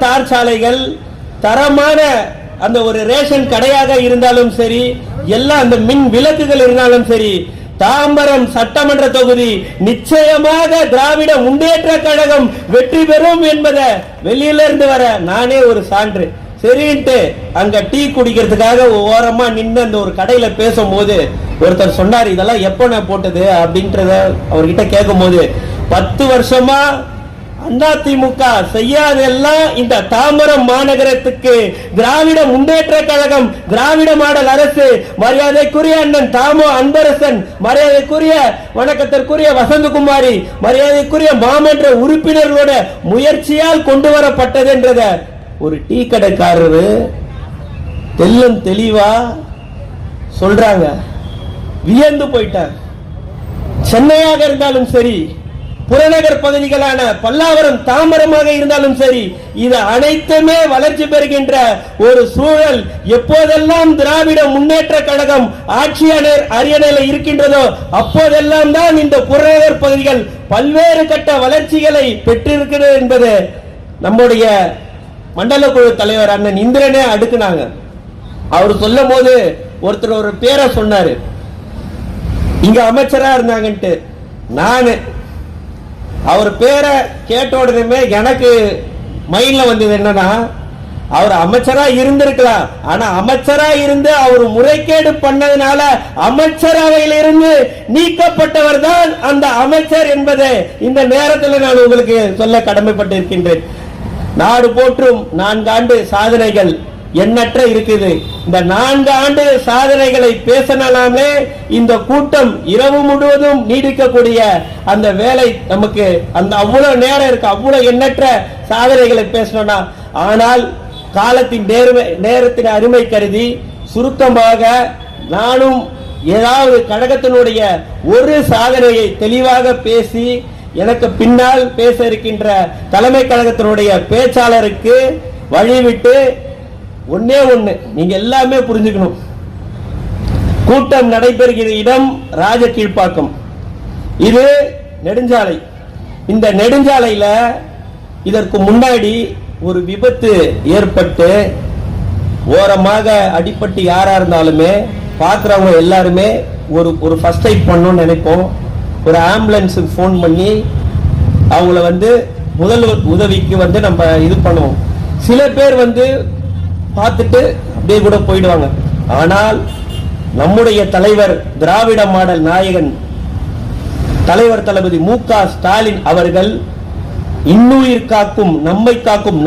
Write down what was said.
தார் சாலைகள் தரமான அந்த ஒரு ரேஷன் கடையாக இருந்தாலும் சரி எல்லாம் அந்த மின் விளக்குகள் இருந்தாலும் சரி தாம்பரம் சட்டமன்ற தொகுதி நிச்சயமாக திராவிட முன்னேற்ற கழகம் வெற்றி பெறும் என்பதை வெளியில இருந்து வர நானே ஒரு சான்று. சரின்ட்டு அங்க டீ குடிக்கிறதுக்காக ஓரமா நின்று அந்த ஒரு கடையில பேசும்போது ஒருத்தர் சொன்னார் இதெல்லாம் எப்போ நான் போட்டது? அப்படின்றத அவர்கிட்ட கேட்கும்போது பத்து வருஷமா அதிமுக செய்யாதெல்லாம் இந்த தாம்பரம் மாநகரத்துக்கு திராவிட முன்னேற்ற கழகம் திராவிட மாடல் அரசு மரியாதைக்குரிய அண்ணன் தாமோ அன்பரசன் மரியாதைக்குரிய வணக்கத்திற்குரிய வசந்தகுமாரி மரியாதைக்குரிய மாமன்ற உறுப்பினர்களோட முயற்சியால் கொண்டு வரப்பட்டது என்றத ஒரு டீ கடைக்காரர் தெல்லும் தெளிவா சொல்றாங்க. வியந்து போயிட்டார். சென்னையாக இருந்தாலும் சரி புறநகர் பகுதிகளான பல்லாவரம் தாமரமாக இருந்தாலும் சரி இது அனைத்துமே வளர்ச்சி பெறுகின்ற ஒரு சூழல். எப்போதெல்லாம் திராவிட முன்னேற்ற கழகம் ஆட்சியாளர் அரியணையில் இருக்கின்றதோ அப்போதெல்லாம் தான் இந்த புறநகர் பகுதிகள் பல்வேறு கட்ட வளர்ச்சிகளை பெற்றிருக்கிறது என்பது நம்முடைய மண்டல குழு தலைவர் அண்ணன் இந்திரனே அடுக்குனாங்க. அவர் சொல்லும் போது ஒருத்தர் ஒரு பேரை சொன்னாரு. இங்க அமைச்சரா இருந்தாங்கன்ட்டு. நானு. அவர் பேரை கேட்ட உடனே எனக்கு மைண்ட்ல வந்தது என்னன்னா அவர் அமைச்சரா இருந்திருக்கலாம். ஆனா அமைச்சரா இருந்து அவர் முறைகேடு பண்ணதுனால அமைச்சரவையில் இருந்து நீக்கப்பட்டவர் தான் அந்த அமைச்சர் என்பதை இந்த நேரத்தில் நான் உங்களுக்கு சொல்ல கடமைப்பட்டிருக்கின்றேன். நாடு போற்றும் நான்காண்டு சாதனைகள் எண்ணற்ற இருக்குது. இந்த நான்கு ஆண்டு சாதனைகளை பேசினாலே இந்த கூட்டம் இரவு முழுவதும் நீடிக்கக்கூடிய அந்த வேலை நமக்கு அந்த அவ்வளவு நேரம் இருக்கு அவ்வளவு எண்ணற்ற சாதனைகளை பேசணும்னா ஆனால் காலத்தின் நேர்மை நேரத்தின் அருமை கருதி சுருக்கமாக நானும் ஏதாவது கழகத்தினுடைய ஒரு சாதனையை தெளிவாக பேசி எனக்கு பின்னால் பேச இருக்கின்ற தலைமை கழகத்தினுடைய பேச்சாளருக்கு வழிவிட்டு ஒன்னே ஒண்ணு. நீங்க எல்லாமே புரிஞ்சுக்கணும். கூட்டம் நடைபெறுகிற இடம் ராஜ கீழ்ப்பாக்கம். இது நெடுஞ்சாலை. இந்த நெடுஞ்சாலையில இதற்கு முன்னாடி ஒரு விபத்து ஏற்பட்டு ஓரமாக அடிப்பட்டு யாரா இருந்தாலுமே பார்க்குறவங்க எல்லாருமே ஒரு ஒரு ஃபர்ஸ்ட் எய்ட் பண்ணணும்னு நினைப்போம். ஒரு ஆம்புலன்ஸுக்கு ஃபோன் பண்ணி அவங்கள வந்து முதல் உதவிக்கு வந்து நம்ம இது பண்ணுவோம். சில பேர் வந்து பார்த்துட்டு அப்படியே கூட போயிடுவாங்க. ஆனால் நம்முடைய தலைவர் திராவிட மாடல் நாயகன் தலைவர் தளபதி மு க ஸ்டாலின் அவர்கள் இன்னுயிர் காக்கும் நம்மை காக்கும்